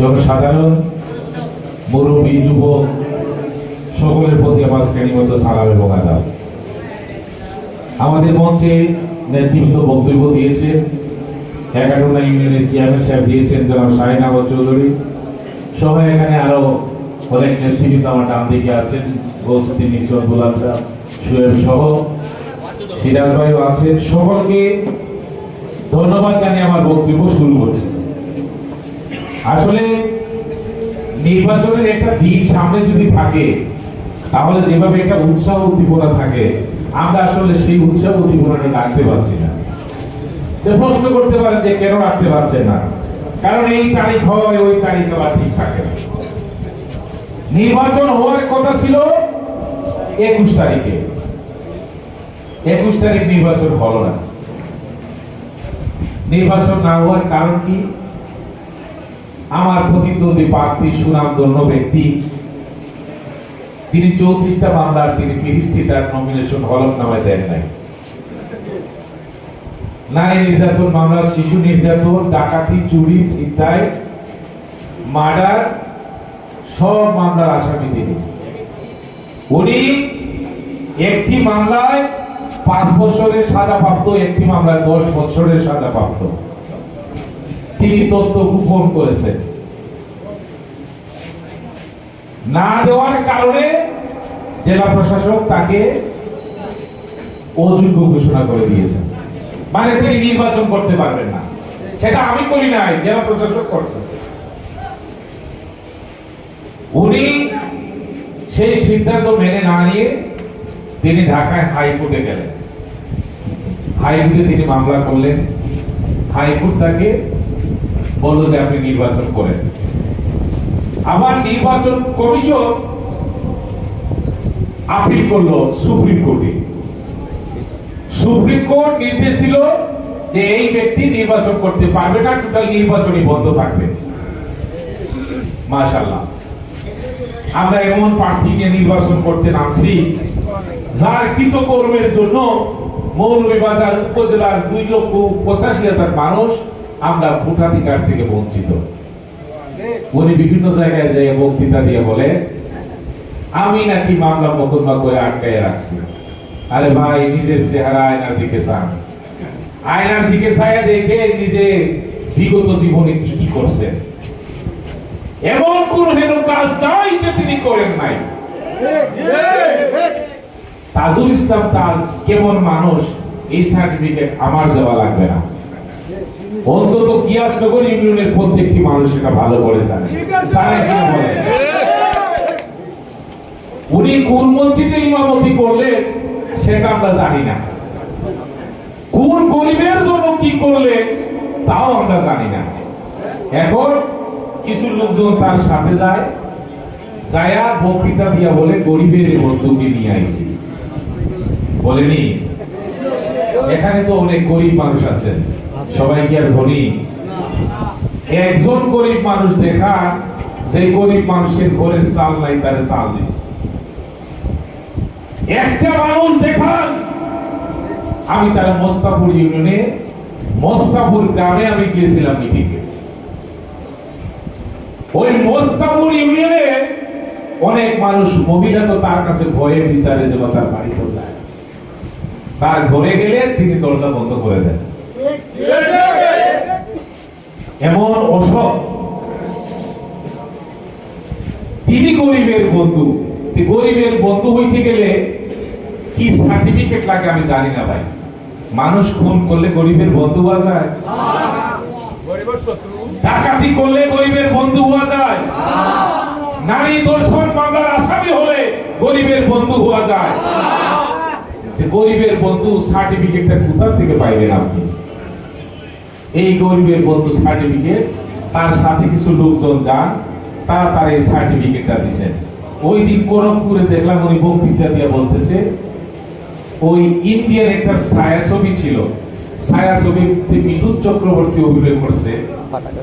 জনসাধারণ মুরব্বী, যুবক, সকলের প্রতি আমার শ্রেণীগত সালাম এবং আদাব। আমাদের মঞ্চে নেতৃত্ব বক্তব্য দিয়েছেন। এগারোটা ইউনিয়নের চেয়ারম্যান সাহেব দিয়েছেন জনাব শাহিন আহমদ চৌধুরী। সহ এখানে আরও অনেক নেতৃত্ব আমার ডান দিকে আছেন গৌসুদ্দিন গোলাম সুয়েব সহ, সিরাজ ভাইও আছেন। সকলকে ধন্যবাদ জানিয়ে আমার বক্তব্য শুরু করছি। আসলে নির্বাচনের একটা দিন সামনে যদি থাকে, তাহলে যেভাবে একটা উৎসাহ উদ্দীপনা থাকে, আমরা আসলে সেই উৎসাহ উদ্দীপনাটা রাখতে পারছি না। প্রশ্ন করতে পারেন যে কেন রাখতে পারছে না? কারণ এই তারিখ হয়, ওই তারিখ আবার ঠিক থাকে নির্বাচন হওয়ার কথা ছিল একুশ তারিখে। একুশ তারিখ নির্বাচন হলো না। নির্বাচন না হওয়ার কারণ কি? আমার প্রতিদ্বন্দ্বী প্রার্থী সুনামধন্য ব্যক্তি। তিনি চৌত্রিশটা মামলার, তিনি ফিরিস্তি তার নমিনেশন হলফনামায় দেন নাই। নারী নির্যাতন মামলা শিশু নির্যাতন, ডাকাতি, চুরি, ছিনতাই, মার্ডার, সব মামলার আসামি তিনি। উনি একটি মামলায় পাঁচ বছরের সাজা প্রাপ্ত একটি মামলায় দশ বছরের সাজা প্রাপ্ত তিনি তথ্য গোপন করেছেন। না দেওয়ার কারণে জেলা প্রশাসক তাকে অযোগ্য ঘোষণা করে দিয়েছেন। মানে তিনি নির্বাচন করতে পারবেন না। সেটা আমি করি নাই, জেলা প্রশাসক করছে উনি সেই সিদ্ধান্ত মেনে না নিয়ে তিনি ঢাকায় হাইকোর্টে গেলেন। হাইকোর্টে তিনি মামলা করলেন। হাইকোর্ট তাকে বলল যে আপনি নির্বাচন করেন। আবার নির্বাচন কমিশন আপিল করল সুপ্রিম কোর্টে। সুপ্রিম কোর্ট নির্দেশ দিল যে এই ব্যক্তি নির্বাচন করতে পারবে না, টোটাল নির্বাচনই বন্ধ থাকবে। মাশাল্লাহ আমরা এমন প্রার্থীকে নির্বাচন করতে নামছি, যার কৃতকর্মের জন্য মৌলভীবাজার উপজেলার দুই লক্ষ পঁচাশি হাজার মানুষ আমরা ভোটাধিকার থেকে বঞ্চিত। উনি বিভিন্ন জায়গায় যেয়ে বক্তৃতা দিয়ে বলে, আমি নাকি মামলা মোকদ্দমা করে আটকায় রাখছি। আরে ভাই, নিজের চেহারা আয়নার দিকে চান। আয়নার দিকে চায় দেখে নিজে বিগত জীবনে কি কি করছেন। এমন কোন হেন কাজ নাই যে তিনি করেন নাই। তাজুল ইসলাম তাজ কেমন মানুষ, এই সার্টিফিকেট আমার দেওয়া লাগবে না। অন্তত কিয়াসনগর ইউনিয়নের প্রত্যেকটি মানুষ এটা ভালো করে জানে। জানে কিনা বলে? উনি কোন মসজিদে ইমামতি করলে সেটা আমরা জানি না। কোন গরিবের জন্য কি করলে তাও আমরা জানি না। এখন কিছু লোকজন তার সাথে যায় যায়া বক্তৃতা দিয়া বলে গরিবের বন্ধুকে নিয়ে আইছি। বলেনি? এখানে তো অনেক গরিব মানুষ আছেন। সবাই কি আর ধনী একজন গরিব মানুষ দেখা, যে গরিব মানুষের ঘরের চাল নাই, তারে চাল দিচ্ছে একটা মানুষ দেখান আমি তার মোস্তাপুর ইউনিয়নে মোস্তাপুর গ্রামে আমি গিয়েছিলাম মিটিংয়ে। ওই মোস্তাপুর ইউনিয়নে অনেক মানুষ, মহিলা তো তার কাছে ভয়ে বিচারে জন্য তার বাড়িতে যায়। তার ঘরে গেলে তিনি দরজা বন্ধ করে দেন। এমন অসৎ। তিনি গরিবের বন্ধু। গরিবের বন্ধু হইতে গেলে কি সার্টিফিকেট লাগে আমি জানি না ভাই। মানুষ খুন করলে গরিবের বন্ধু হওয়া যায়। ডাকাতি করলে গরিবের বন্ধু হওয়া যায়। নারী দর্শন মামলার আসামি হলে গরিবের বন্ধু হওয়া যায়। গরিবের বন্ধু সার্টিফিকেটটা কোথা থেকে পাইলেন আপনি? এই গরিবের বন্ধু সার্টিফিকেট তার সাথে কিছু লোকজন যান, তারা তার এই সার্টিফিকেটটা দিছেন। ওই দিন করমপুরে দেখলাম উনি বক্তৃতা দিয়ে বলতেছে, ওই ইন্ডিয়ার একটা ছায়াছবি ছিল। ছায়াছবিতে মিঠুন চক্রবর্তী অভিনয় করছে,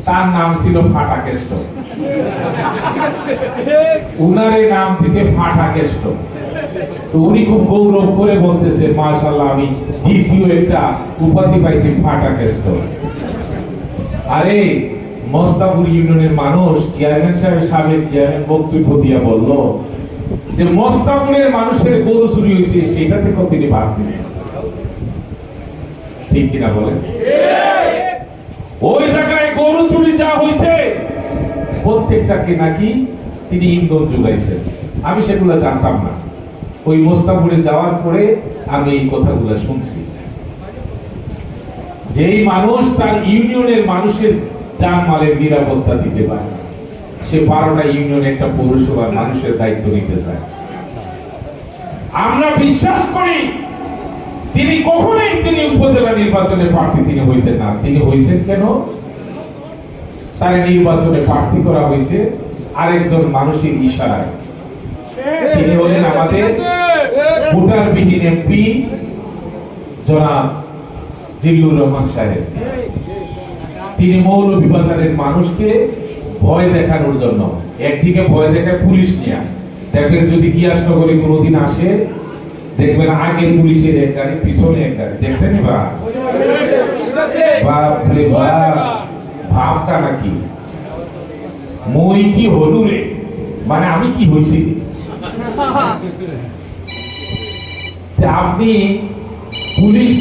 তার নাম ছিল ফাটাকেষ্ট। উনার এই নাম দিছে ফাটাকেষ্ট। তো উনি খুব গৌরব করে বলতেছে মাশাল্লাহ আমি দ্বিতীয় একটা উপাধি পাইছি ফাটাকেষ্ট। আরে মস্তাপুর ইউনিয়নের মানুষ, চেয়ারম্যান সাহেব সাবেক চেয়ারম্যান বক্তব্য দিয়া বলল যে মস্তাপুরের মানুষের গরু চুরি হয়েছে সেটা থেকেও তিনি ভাগ দিচ্ছেন ঠিক কিনা বলেন? ওই জায়গায় গরু চুরি যা হয়েছে প্রত্যেকটাকে নাকি তিনি ইন্ধন যোগাইছেন আমি সেগুলো জানতাম না। ওই মোস্তাপুরে যাওয়ার পরে আমি এই কথাগুলো শুনছি। যেই মানুষ তার ইউনিয়নের মানুষের জানমালের নিরাপত্তা দিতে পারে সে বারোটা ইউনিয়নে একটা পৌরসভার মানুষের দায়িত্ব নিতে চায়। আমরা বিশ্বাস করি তিনি কখনোই তিনি উপজেলা নির্বাচনে প্রার্থী তিনি হইতেন না। তিনি হয়েছেন কেন? তার নির্বাচনে প্রার্থী করা হয়েছে আরেকজন মানুষের ইশারায়। তিনি হলেন আমাদের ভোটারবিহীন এমপি জনাব জিল্লুর রহমান সাহেব। তিনি মৌলভীবাজারের মানুষকে ভয় দেখানোর জন্য, একদিকে ভয় দেখায় পুলিশ নিয়ে। দেখবেন যদি গিয়াসনগরে কোনোদিন আসে, দেখবেন আগের পুলিশের এক গাড়ি, পিছনে এক গাড়ি। দেখছেন বা ভাবটা নাকি? মই কি হলু রে? মানে আমি কি হয়েছি আপনি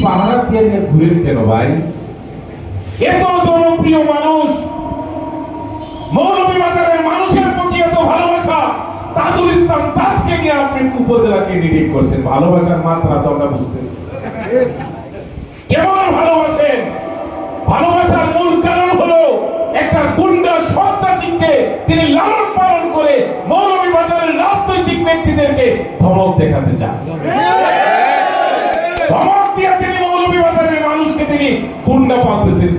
পাহারা দিয়ে ঘুরেন কেন ভাই? এত জনপ্রিয় মানুষ মৌলভীবাজারের মানুষের প্রতি এত ভালোবাসা, তাজুল ইসলাম দাসকে নিয়ে আপনি উপজেলা ক্যান্ডিডেট করছেন। ভালোবাসার মাত্রা তো আমরা বুঝতেছি। কেমন ভালোবাসেন? ভালোবাসার মূল কারণ হলো একটা গুন্ডা সন্ত্রাসীকে তিনি লালন পালন করে মৌলভীবাজারের রাজনৈতিক ব্যক্তিদেরকে ধমক দেখাতে চান। মানুষকে তিনি গুন্ডা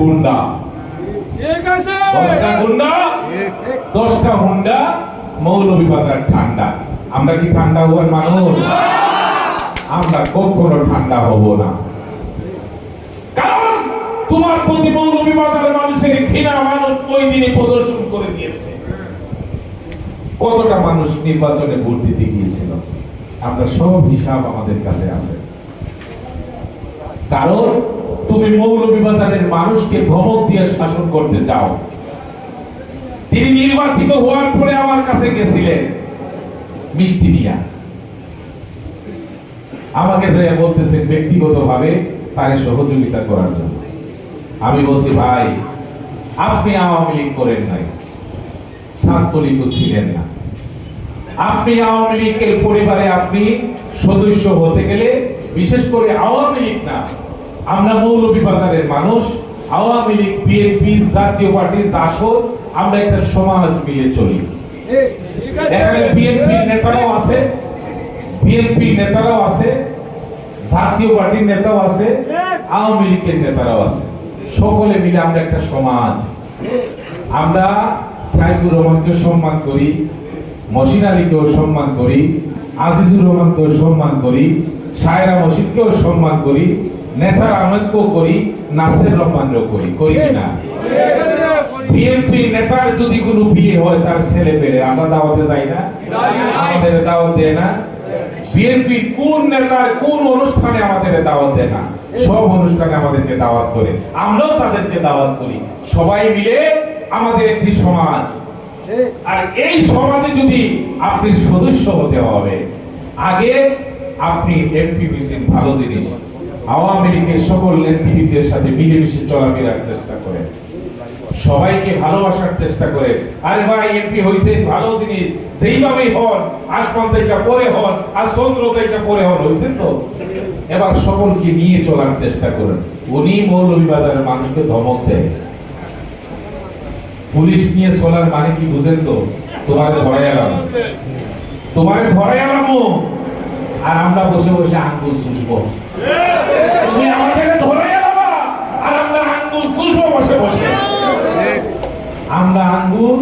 গুন্ডা। দশটা গুন্ডা, দশটা হুন্ডা ঠান্ডা। আমরা কি ঠান্ডা হওয়ার মানুষ? আমরা কখনো ঠান্ডা হব না। কারণ তোমার প্রতি মৌলভীবাজারের মানুষের ঘৃণা মানুষ ওই দিনে প্রদর্শন করে দিয়েছে। কতটা মানুষ নির্বাচনে ভোট দিতে গিয়েছিল? আমরা সব হিসাব আমাদের কাছে আছে। কারণ তুমি মৌলভীবাজারের মানুষকে ধমক দিয়ে শাসন করতে চাও। তিনি নির্বাচিত হওয়ার পরে আমার কাছে গেছিলেন, মিষ্টি নিয়া। আমাকে যে বলতেছেন ব্যক্তিগতভাবে তারে সহযোগিতা করার জন্য। আমি বলছি, ভাই, আপনি আওয়ামী লীগ করেন নাই ছাত্রলীগও ছিলেন না। আপনি আওয়ামী লীগের পরিবারে আপনি সদস্য হতে গেলে বিশেষ করে আওয়ামী লীগ না। আমরা মৌলভীবাজারের মানুষ আওয়ামী লীগ বিএনপি জাতীয় পার্টি জাসদ আমরা একটা সমাজ মিলে চলি। এখানে বিএনপির নেতারাও আছে বিএনপি নেতারাও আছে জাতীয় পার্টির নেতাও আছে আওয়ামী লীগের নেতারাও আছে। সকলে মিলে আমরা একটা সমাজ। আমরা সাইফুর রহমানকে সম্মান করি মসিন আলীকেও সম্মান করি আজিজুর রহমানকেও সম্মান করি সায়রা মসিদকেও সম্মান করি, নেসার আহমেদকেও করি, নাসির রহমানকেও করি করি কিনা বিএনপি নেতার যদি কোনো বিয়ে হয় তার ছেলে পেলে, আমরা দাওয়াতে যাই না? আমাদের দাওয়াত দেয় না। বিএনপি কোন নেতার কোন অনুষ্ঠানে আমাদের দাওয়াত দেয় না? সব অনুষ্ঠানে আমাদেরকে দাওয়াত করে। আমরাও তাদেরকে দাওয়াত করি। সবাই মিলে আমাদের একটি সমাজ। আর এই সমাজে যদি আপনি সদস্য হতে হবে, আগে আপনি এমপি হয়েছেন ভালো জিনিস। আওয়ামী লীগের সকল নেতৃবৃন্দের সাথে মিলেমিশে চলাফেরার চেষ্টা করেন। সবাইকে ভালোবাসার চেষ্টা করে আরে ভাই, এমপি হইছে ভালো জিনিস। যেইভাবেই হন, আসমান থেকে পরে হন, আর চন্দ্র থেকে পরে হন হইছেন তো? এবার সকলকে নিয়ে চলার চেষ্টা করেন। উনি মৌলভীবাজারের মানুষকে ধমক দেয়। পুলিশ নিয়ে চলার মানে কি বুঝেন তো? তোমার ধরে এলাম তোমার ধরে এলাম আর আমরা বসে বসে আঙ্গুল শুষবো তুমি আমাদের ধরে এলাবা আর আমরা আঙ্গুল শুষবো বসে বসে। আমরা আঙ্গুল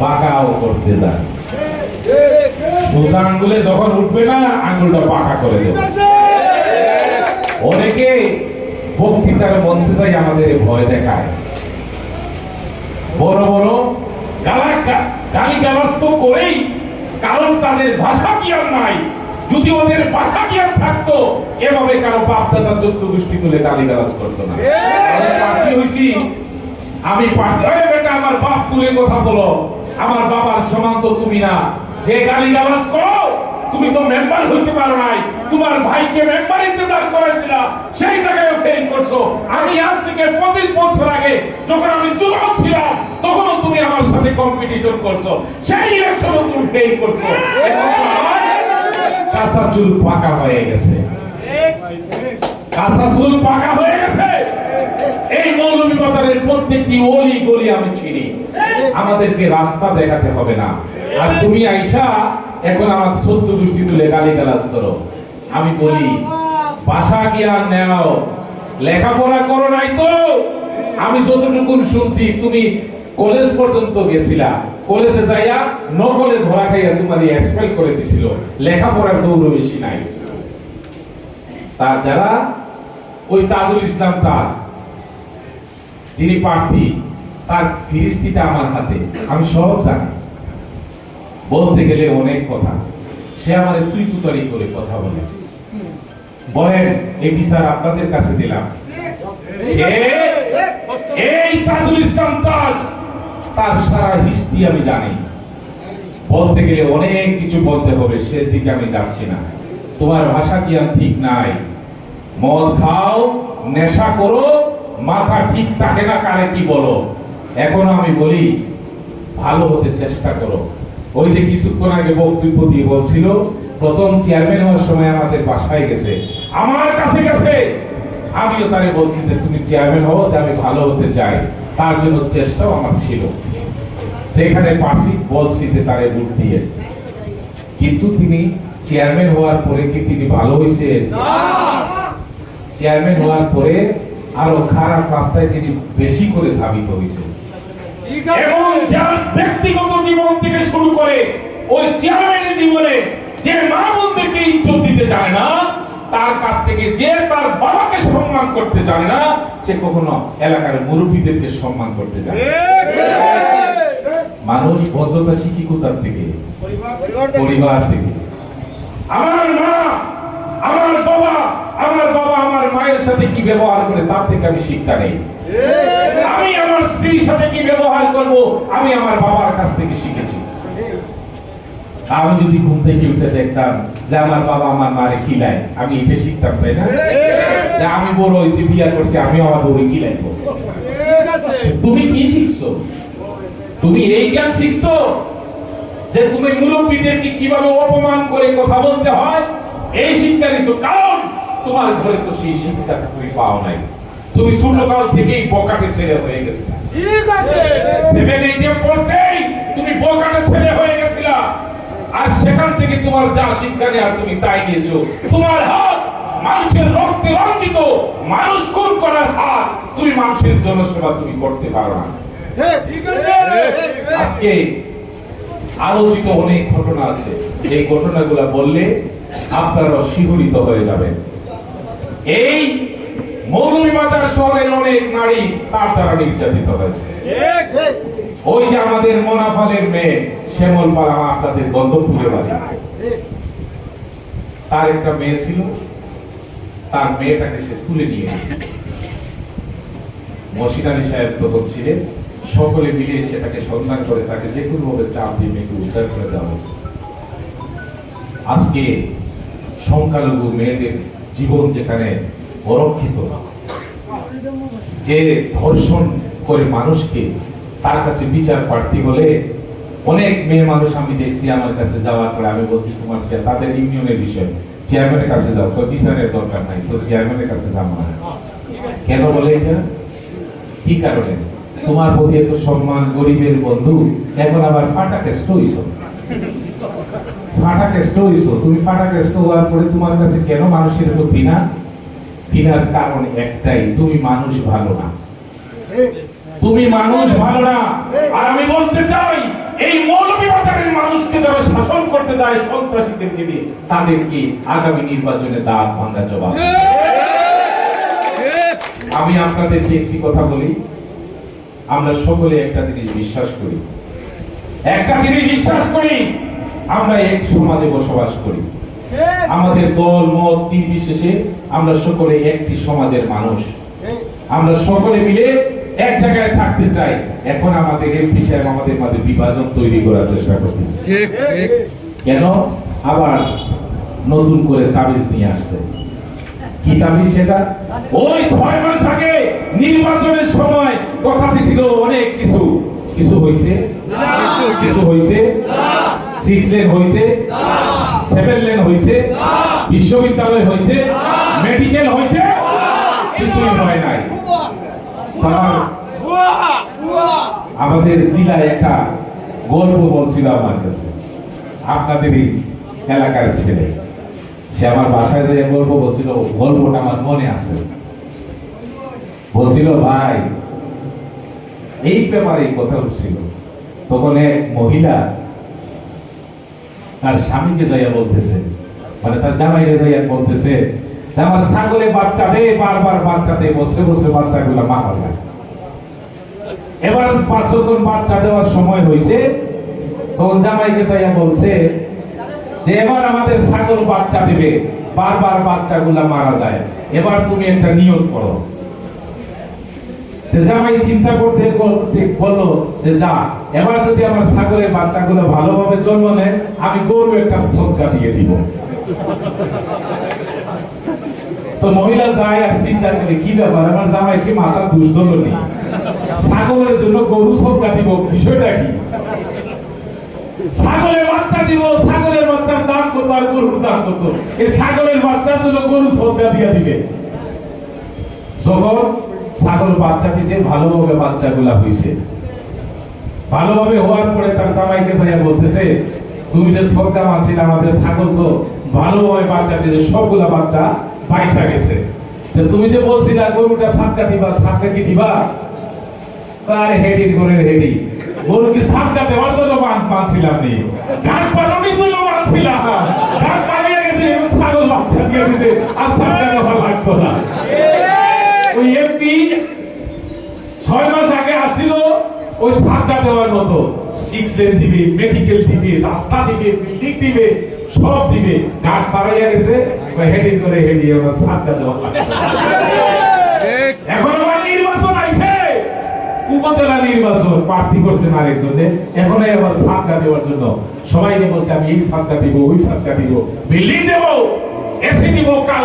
বাঁকাও করতে যাই। আঙ্গুলে যখন উঠবে না, আঙ্গুলটা বাঁকা করে দেবে। অনেকে বক্তৃতার মঞ্চে যাই আমাদের ভয় দেখায়। বড় বড় গালা গালি গালাজ তো করেই, কারণ তাদের ভাষা জ্ঞান নাই? যদি ওদের ভাষা জ্ঞান থাকতো এভাবে কারও বাপ দাদা চোদ্দ গোষ্ঠী তুলে গালি গালাজ করতো না। আমি প্রার্থী হইছি? আমি বেটা আমার বাপ তুলে কথা বলো। আমার বাবার সমান তো তুমি না। যে গালি গালাজ করো তুমি তো মেম্বার হইতে পারো নাই। তোমার ভাইকে মেম্বার ইন্তজার করেছিল সেই জায়গায় ফেল করছ। আমি আজ থেকে পঁচিশ বছর আগে যখন আমি যুবক ছিলাম তখনও তুমি আমার সাথে কম্পিটিশন করছ। সেই ইলেকশনও তুমি ফেল করছ। কাঁচা চুল পাকা হয়ে গেছে। কাঁচা চুল পাকা হয়ে গেছে। এই মৌলভীবাজারের প্রত্যেকটি অলি গলি আমি চিনি। আমাদেরকে রাস্তা দেখাতে হবে না। আর তুমি আইসা, এখন আমার সত্য গোষ্ঠী তুলে গালি গালাজ করো। আমি বলি, ভাষা জ্ঞান নেও। লেখাপড়া করো নাই তো। আমি যতটুকু শুনছি, তুমি কলেজ পর্যন্ত গেছিলা। কলেজে যাইয়া নকলে ধরা খাইয়া তোমার এক্সপেল করে দিছিল। লেখাপড়ার দৌড় বেশি নাই। তার যারা ওই তাজুল ইসলাম তার, যিনি প্রার্থী, তার ফিরিস্তিটা আমার হাতে, আমি সব জানি। বলতে গেলে অনেক কথা। সে আমার তুই তুতারি করে কথা বলে। বলেন, এই বিচার আপনাদের কাছে দিলাম। সে এই তাজুল ইসলাম তাজ তার সারা হিস্ট্রি আমি জানি। বলতে গেলে অনেক কিছু বলতে হবে, সেদিকে আমি যাচ্ছি না। তোমার ভাষা জ্ঞান ঠিক নাই? মদ খাও, নেশা করো, মাথা ঠিক থাকে না কারে কি বলো? এখনও আমি বলি, ভালো হতে চেষ্টা করো। ওই যে কিছুক্ষণ আগে বক্তব্য দিয়ে বলছিল, প্রথম চেয়ারম্যান হওয়ার সময় আমাদের বাসায় গেছে। আমার কাছে গেছে! আমিও তারে বলছি যে, তুমি চেয়ারম্যান হও, যে আমি ভালো হতে চাই। তার জন্য চেষ্টাও আমার ছিল। সেখানে পার্সি বলছি যে তারে ভোট দিয়ে। কিন্তু তিনি চেয়ারম্যান হওয়ার পরে কি তিনি ভালো হয়েছে চেয়ারম্যান হওয়ার পরে আরও খারাপ রাস্তায় তিনি বেশি করে ধাবিত হয়েছে এবং যার ব্যক্তিগত জীবন থেকে শুরু করে ওই চেয়ারম্যানের জীবনে যে মা বোনদেরকে ইজ্জত দিতে জানে না তার কাছ থেকে যে তার বাবাকে সম্মান করতে জানে না, সে কখনো এলাকার মুরব্বীদেরকে সম্মান করতে জানে মানুষ ভদ্রতা শিখি কোথার থেকে? পরিবার থেকে। আমার মা, আমার বাবা আমার বাবা আমার মায়ের সাথে কি ব্যবহার করে তার থেকে আমি শিক্ষা নেই। আমি আমার স্ত্রীর সাথে কি ব্যবহার করব? আমি আমার বাবার কাছ থেকে শিখেছি আমি যদি ঘুম থেকে উঠে দেখতাম যে আমার বাবা আমার মারে কিলায় আমি এটা শিখতাম তাই না? যে আমি বড় হয়েছি বিয়া করছি আমিও আমার বউরে কিলাইব তুমি কি শিখছো? তুমি এই জ্ঞান শিখছো যে তুমি মুরব্বীদেরকে কীভাবে অপমান করে কথা বলতে হয়? এই শিক্ষা নিছো কারণ তোমার ঘরে তো সেই শিক্ষা তুমি পাও নাই। তুমি ছোটকাল থেকেই বকাটে ছেলে হয়ে গেছিলে। সেভেন এইটে পড়তেই তুমি বকাটে ছেলে হয়ে গেছিলা। আর সেখান থেকে তোমার যা শিক্ষা নেওয়ার তুমি তাই নিয়েছো। তোমার হাত মানুষের রক্তে রঞ্জিত মানুষ খুন করার হাত তুমি মানুষের জনসেবা তুমি করতে পারো না। আজকে আলোচিত অনেক ঘটনা আছে। এই ঘটনাগুলো বললে আপনারা শিহরিত হয়ে যাবেন। এই মৌলভীবাজার শহরের অনেক নারী তার দ্বারা নির্যাতিত হয়েছে। ওই যে আমাদের মোনাফালের মেয়ে শ্যামল পালা আপনাদের গন্ধপুরে বাড়ি। তার একটা মেয়ে ছিল, তার মেয়েটাকে সে তুলে নিয়ে গেছে মসিনানি সাহেব তখন ছিলেন সকলে মিলে সেটাকে সন্ধান করে তাকে যে কোনো ভাবে চাপ দিয়ে মেয়েকে উদ্ধার করে দেওয়া হয়েছে। আজকে সংখ্যালঘু মেয়েদের জীবন যেখানে অরক্ষিত না, যে ধর্ষণ করে মানুষকে তার কাছে বিচার প্রার্থী হলে অনেক মেয়ে মানুষ আমি দেখছি আমার কাছে যাওয়ার পরে, আমি বলছি, তোমার তাদের ইউনিয়নের বিষয়। চেয়ারম্যানের কাছে যাও, তো বিচারের দরকার নাই, তো চেয়ারম্যানের কাছে যাব না। কেন বলে এটা? কি কারণে? তোমার প্রতি এত সম্মান, গরিবের বন্ধু, এখন আবার ফাটা কেষ্ট হইছ ফাটা কেষ্ট হইছ তুমি ফাটা কেষ্ট হওয়ার পরে তোমার কাছে কেন মানুষের এত ঘৃণা? ঘৃণার কারণ একটাই, তুমি মানুষ ভালো না। তুমি মানুষ ভালো না। আর আমি বলতে চাই এই মৌলভীবাজারের মানুষকে যারা শাসন করতে যায় সন্ত্রাসীদেরকে দিয়ে তাদেরকে আগামী নির্বাচনে দাঁত ভাঙ্গা জবাব? আমি আপনাদেরকে একটি কথা বলি। আমরা সকলে একটা জিনিস বিশ্বাস করি। একটা জিনিস বিশ্বাস করি, আমরা এক সমাজে বসবাস করি। আমাদের দল, মত নির্বিশেষে আমরা সকলে একটি সমাজের মানুষ। আমরা সকলে মিলে এক জায়গায় থাকতে চাই। এখন আমাদের এমপি সাহেব আমাদের মাঝে বিভাজন তৈরি করার চেষ্টা করতেছে। কেন? আবার নতুন করে তাবিজ নিয়ে আসছে। কি তাবিজ সেটা? ওই ছয় মাস আগে নির্বাচনের সময় কথা দিছিল অনেক কিছু। কিছু হয়েছে কিছু হয়েছে সিক্স লেন হয়েছে সেভেন লেন হয়েছে বিশ্ববিদ্যালয় হয়েছে মেডিকেল হয়েছে কিছুই হয় নাই। আমাদের জেলায় একটা গল্প বলছিল আমার কাছে। আপনাদেরই এলাকার ছেলে, সে আমার বাসায় যে গল্প বলছিল, গল্পটা আমার মনে আছে। বলছিল, ভাই, এই ব্যাপারে এই কথা উঠছিল তখন এক মহিলা তার স্বামীকে যাইয়া বলতেছে মানে তার জামাইরে যাইয়া বলতেছে আমার ছাগলে বাচ্চা দে বারবার বাচ্চা দে বসে বসে বাচ্চাগুলো মারা যায়। এবার পাঁচ যখন বাচ্চা দেওয়ার সময় হয়েছে তখন জামাইকে যাইয়া বলছে যে এবার আমাদের ছাগল বাচ্চা দিবে, বারবার বাচ্চাগুলা মারা যায়, এবার তুমি একটা নিয়ত করো। জামাই চিন্তা করতে বলল যে যা, এবার যদি আমার ছাগলের বাচ্চাগুলো ভালোভাবে জন্ম নেয়, আমি গরু একটা সদকা দিয়ে দিব। তো মহিলা যায় আর চিন্তা করে, কি ব্যাপার? আমার জামাই কি মাথা দুষ নেই ছাগলের জন্য গরু সদকা দিব, বিষয়টা কি? ছাগলের বাচ্চা দিব, ছাগলের বাচ্চার দাম কত আর গরুর দাম কত? এই ছাগলের বাচ্চার জন্য গরু সদকা দিয়ে দিবে। যখন ছাগল বাচ্চা দিছে, ভালোভাবে বাচ্চাগুলা হইছে। ভালোভাবে হওয়ার পরে তার জামাইকে যাইয়া বলতেছে, তুমি যে সরকার আছিল আমাদের ছাগল তো ভালোভাবে বাচ্চা দিয়েছে সবগুলা বাচ্চা পয়সা গেছে। তুমি যে বলছিলা গরুটা সাতটা দিবা সাতটা কি দিবা? তার হেডি গরুর হেডি। গরু কি সাতটা দেওয়ার জন্য মান পাচ্ছিলাম নি। গান পালনের জন্য মানছিলাম গান পালিয়ে গেছে ছাগল বাচ্চা দিয়ে দিতে আর সাতটা দেওয়া লাগতো না। ওই এমপি ছয় মাস আগে আসছিল ওই সাতটা দেওয়ার মতো। সিক্স লেন দিবে মেডিকেল দিবে, রাস্তা দিবে বিল্ডিং দিবে, সব দিবে। গাছ পাড়াইয়া গেছে হেডি করে হেডি, এবার সাতটা দেওয়া লাগছে ঠিক এখন আবার নির্বাচন আইছে উপজেলা নির্বাচন প্রার্থী করছেন আরেকজনে। এখন আবার সাতটা দেওয়ার জন্য। সবাইকে বলতে আমি এই সাতটা দিব, ওই সাতটা দিব। বিল্ডিং দেব এসি দিব, কাল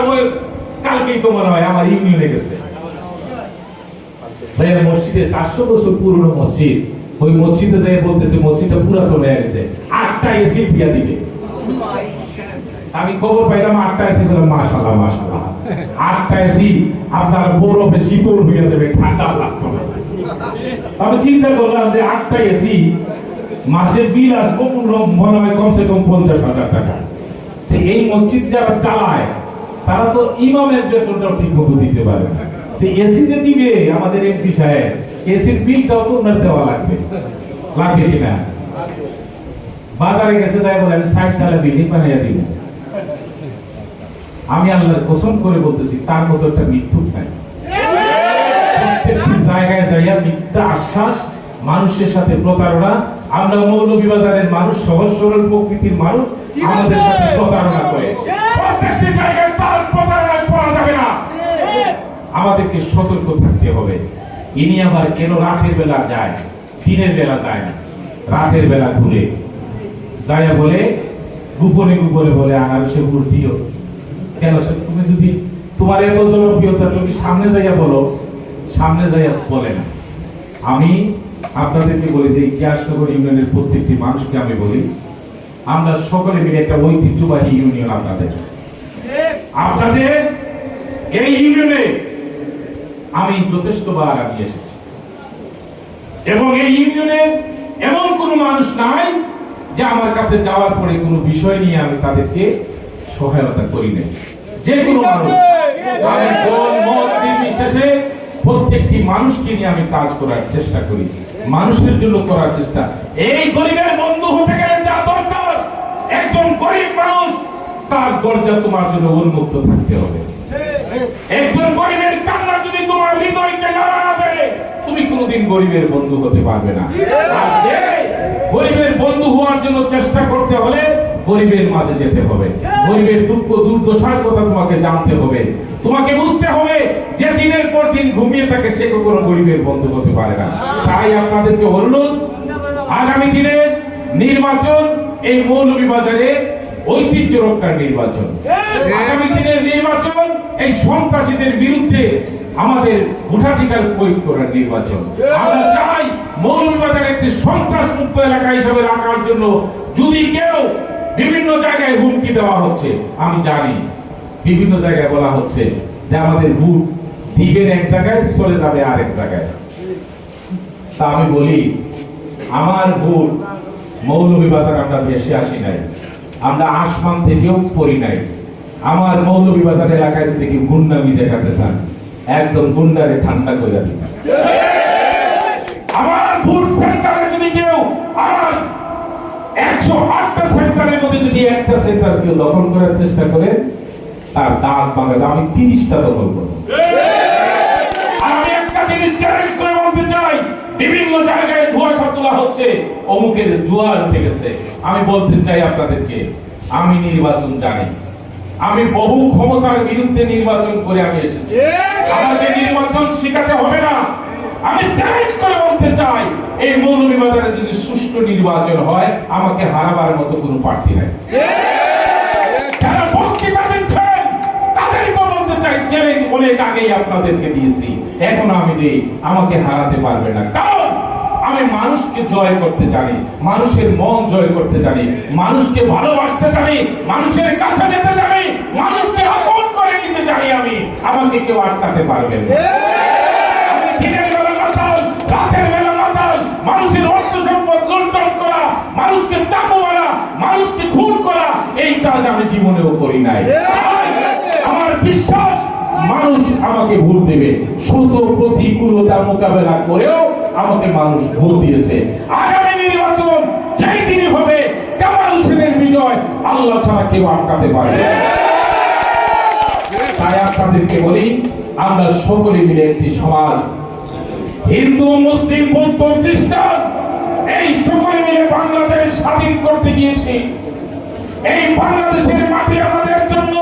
কালকেই তোমার হয়, আমার ইউনিয়নে গেছে। যাই মসজিদে চারশো বছর পুরনো মসজিদ। ওই মসজিদে যাই বলতেছে, মসজিদটা পুরাতন হয়ে গেছে। আটটা এসি দিয়া দিবে। আমি খবর পাইলাম, আটটা এসি বললাম মাশাল্লাহ মাশাল্লাহ আটটা এসি আপনার বরফে শীতল হয়ে যাবে, ঠান্ডা লাগতো না। আমি চিন্তা করলাম যে আটটা এসি মাসের বিল আসব মনে হয় কমসে কম পঞ্চাশ হাজার টাকা। এই মসজিদ যারা চালায়, তারা তো ইমামের বেতনটাও ঠিক মতো দিতে পারে না। এসি যে দিবে আমাদের এমপি সাহেব। এসির বিলটাও তো ওনার দেওয়া লাগবে। লাগবে কিনা বাজারে গেছে তাই বলে, আমি ষাট টাকা বিল্ডিং বানাইয়া দিব। আমি আল্লাহর কসম করে বলতেছি, তার মতো একটা মৃত্যু নাই। জায়গায় যাইয়া মিথ্যা আশ্বাস মানুষের সাথে প্রতারণা আমরা মৌলভীবাজারের মানুষ সহজ সরল প্রকৃতির মানুষ আমাদের সাথে প্রতারণা করে। প্রত্যেকটি জায়গায় তার প্রতারণায় পড়া যাবে না। আমাদেরকে সতর্ক থাকতে হবে। ইনি আবার কেন রাতের বেলা যায় দিনের বেলা যায় না? রাতের বেলা ঘুরে। যাইয়া বলে গোপনে গোপনে বলে আনারসে গুড় দিও কেন সে তুমি যদি তোমার এত জনপ্রিয়তা তুমি সামনে যাইয়া বলো সামনে যাইয়া বলে না। আমি আপনাদেরকে বলি যে ইতিহাসনগর ইউনিয়নের প্রত্যেকটি মানুষকে আমি বলি আমরা সকলে মিলে একটা ঐতিহ্যবাহী ইউনিয়ন আপনাদের। আপনাদের এই ইউনিয়নে আমি যথেষ্টবার আমি এসেছি। এবং এই ইউনিয়নে এমন কোন মানুষ নাই যে আমার কাছে যাওয়ার পরে কোনো বিষয় নিয়ে আমি তাদেরকে সহায়তা করি নাই। যে কোনো মানুষ। আমি দল মত নির্বিশেষে প্রত্যেকটি মানুষকে নিয়ে আমি কাজ করার চেষ্টা করি। মানুষের জন্য করার চেষ্টা। এই গরিবের বন্ধু হতে গেলে যা দরকার, একজন গরিব মানুষ, তার দরজা তোমার জন্য উন্মুক্ত থাকতে হবে। একজন গরিবের কান্না যদি তোমার হৃদয়কে নাড়া না তুমি কোনোদিন গরিবের বন্ধু হতে পারবে না। গরিবের বন্ধু হওয়ার জন্য চেষ্টা করতে হলে গরিবের মাঝে যেতে হবে। গরিবের দুঃখ দুর্দশার কথা তোমাকে জানতে হবে। তোমাকে বুঝতে হবে যে দিনের পর দিন ঘুমিয়ে থাকে সে কখনো গরিবের বন্ধু হতে পারে না। তাই আপনাদেরকে অনুরোধ আগামী দিনে নির্বাচন এই মৌলভীবাজারে ঐতিহ্য রক্ষার নির্বাচন। আগামী দিনের নির্বাচন এই সন্ত্রাসীদের বিরুদ্ধে আমাদের ভোটাধিকার প্রয়োগ করার নির্বাচন। আমরা চাই মৌলভীবাজার একটি সন্ত্রাস মুক্ত এলাকা হিসেবে রাখার জন্য যদি কেউ বিভিন্ন জায়গায় হুমকি দেওয়া হচ্ছে, আমি জানি। বিভিন্ন জায়গায় বলা হচ্ছে যে আমাদের ভোট দিবেন এক জায়গায়, চলে যাবে আর এক জায়গায়। তা আমি বলি, আমার ভোট মৌলভীবাজার আমরা দেশে আসি নাই, আমরা আসমান থেকেও পড়ি নাই। আমার মৌলভীবাজার এলাকায় যদি কেউ গুন্ডামি দেখাতে চান, একদম গুন্ডারে ঠান্ডা করে দিন। আমার ভোট সেন্টারে যদি কেউ আমার আমি বলতে চাই আপনাদেরকে, আমি নির্বাচন জানি। আমি বহু ক্ষমতার বিরুদ্ধে নির্বাচন করে আমি এসেছি। আমাকে নির্বাচন শেখাতে হবে না। আমি চ্যালেঞ্জ করে বলতে চাই, এই মৌলভীবাজারে যদি সুষ্ঠু নির্বাচন হয়, আমাকে হারাবার মতো কোনো প্রার্থী নাই। অনেক আগেই আপনাদেরকে দিয়েছি। এখন আমি আমাকে হারাতে পারবে না। কারণ আমি মানুষকে জয় করতে জানি, মানুষের মন জয় করতে জানি, মানুষকে ভালোবাসতে জানি, মানুষের কাছে যেতে জানি, মানুষকে আপন করে নিতে জানি আমি। আমাকে কেউ আটকাতে পারবে না। মানুষের অর্থ সম্পদ লুণ্ঠন করা, মানুষকে চাকু মারা, মানুষকে খুন করা, এই কাজ আমি জীবনেও করি নাই। আমার বিশ্বাস, মানুষ আমাকে ভোট দেবে। শত প্রতিকূলতা মোকাবেলা করেও আমাকে মানুষ ভোট দিয়েছে। আগামী নির্বাচন যেই দিনই হবে, কামাল হোসেনের বিজয় আল্লাহ ছাড়া কেউ আটকাতে পারে তাই আপনাদেরকে বলি, আমরা সকলে মিলে একটি সমাজ হিন্দু, মুসলিম, বৌদ্ধ, খ্রিস্টান এই সকলে মিলে বাংলাদেশ স্বাধীন করতে গিয়েছি। এই বাংলাদেশের মাটি আমাদের জন্য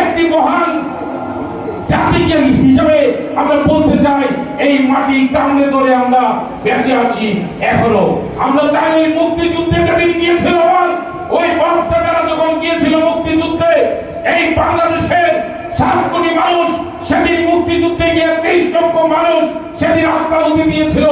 একটি মহান জাতিকে আমরা বলতে চাই, এই মাটি কামড়ে ধরে আমরা বেঁচে আছি এখনও। আমরা চাই এই মুক্তিযুদ্ধে যেদিন গিয়েছিল ওই বাচ্চারা যখন গিয়েছিল মুক্তিযুদ্ধে, এই বাংলাদেশের সাত কোটি মানুষ সেদিন মুক্তিযুদ্ধে গিয়ে তেইশ লক্ষ মানুষ সেদিন আত্মাহুতি দিয়েছিল।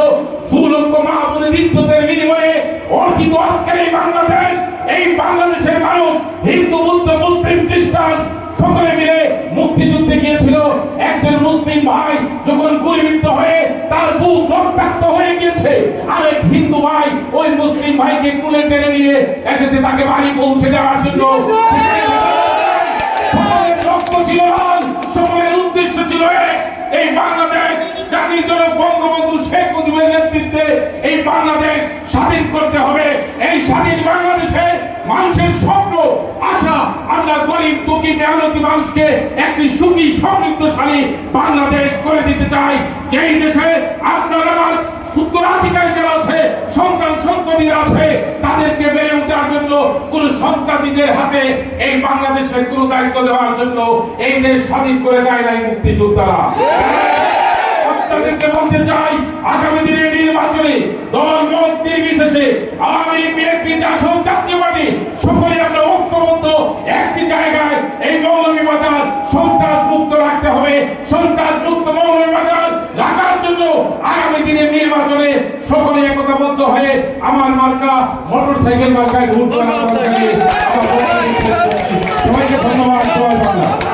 দু লক্ষ মাহবুবের বিদ্যুতের বিনিময়ে অর্জিত আজকের এই বাংলাদেশ, এই বাংলাদেশের মানুষ, হিন্দু, বুদ্ধ, মুসলিম, খ্রিস্টান, সকলে মিলে মুক্তিযুদ্ধে গিয়েছিল। একজন মুসলিম ভাই যখন গুলিবিদ্ধ হয়ে তার বুক রক্তাক্ত হয়ে গিয়েছে, আরেক হিন্দু ভাই ওই মুসলিম ভাইকে কুলে টেনে নিয়ে এসেছে তাকে বাড়ি পৌঁছে দেওয়ার জন্য। স্বাধীন করতে হবে। এই স্বাধীন বাংলাদেশে মানুষের স্বপ্ন, আশা, আমরা গরিব, দুঃখী, মেহনতি মানুষকে একটি সুখী, সমৃদ্ধশালী বাংলাদেশ করে দিতে চাই। যেই দেশে আপনার আমার উত্তরাধিকারী যারা আছে সন্তান সন্ততিরা আছে, তাদেরকে বেড়ে ওঠার জন্য কোন সন্তানীদের হাতে এই বাংলাদেশের কোন দায়িত্ব দেওয়ার জন্য এই দেশ স্বাধীন করে দেয় নাই মুক্তিযোদ্ধারা। বলতে চাই, আগামী দিনের নির্বাচনে দল বিএনপি, জাসদ, জাতীয় পার্টি সকলে আমরা ঐক্যবদ্ধ, একটি জায়গায় এই মৌলভী বাজার সন্ত্রাস মুক্ত রাখতে হবে। সন্ত্রাস মুক্ত মৌলভী বাজার জন্য আগামী দিনে নির্বাচনে সকলে একতাবদ্ধ হয়ে আমার মার্কা মোটর সাইকেল মার্কায় ভোট করার সবাইকে ধন্যবাদ